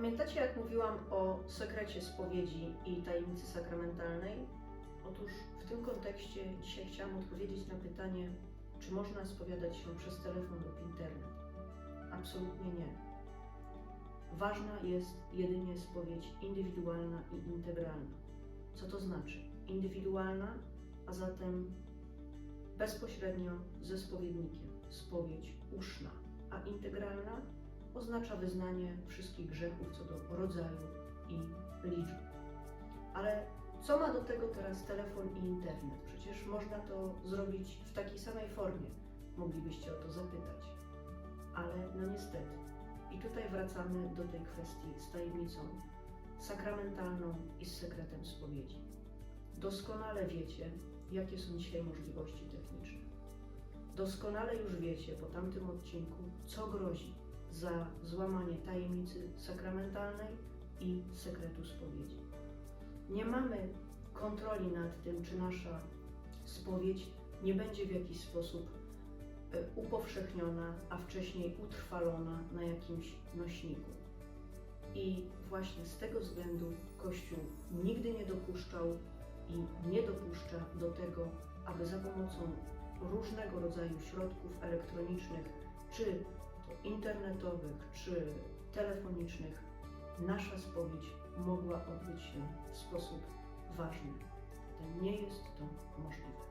Pamiętacie, jak mówiłam o sekrecie spowiedzi i tajemnicy sakramentalnej? Otóż w tym kontekście dzisiaj chciałam odpowiedzieć na pytanie, czy można spowiadać się przez telefon lub internet. Absolutnie nie. Ważna jest jedynie spowiedź indywidualna i integralna. Co to znaczy? Indywidualna, a zatem bezpośrednio ze spowiednikiem, spowiedź uszna, a integralna oznacza wyznanie wszystkich grzechów co do rodzaju i liczby. Ale co ma do tego teraz telefon i internet? Przecież można to zrobić w takiej samej formie. Moglibyście o to zapytać. Ale no niestety. I tutaj wracamy do tej kwestii z tajemnicą sakramentalną i z sekretem spowiedzi. Doskonale wiecie, jakie są dzisiaj możliwości techniczne. Doskonale już wiecie po tamtym odcinku, co grozi za złamanie tajemnicy sakramentalnej i sekretu spowiedzi. Nie mamy kontroli nad tym, czy nasza spowiedź nie będzie w jakiś sposób e, upowszechniona, a wcześniej utrwalona na jakimś nośniku. I właśnie z tego względu Kościół nigdy nie dopuszczał i nie dopuszcza do tego, aby za pomocą różnego rodzaju środków elektronicznych, czy internetowych, czy telefonicznych, nasza spowiedź mogła odbyć się w sposób ważny. Nie jest to możliwe.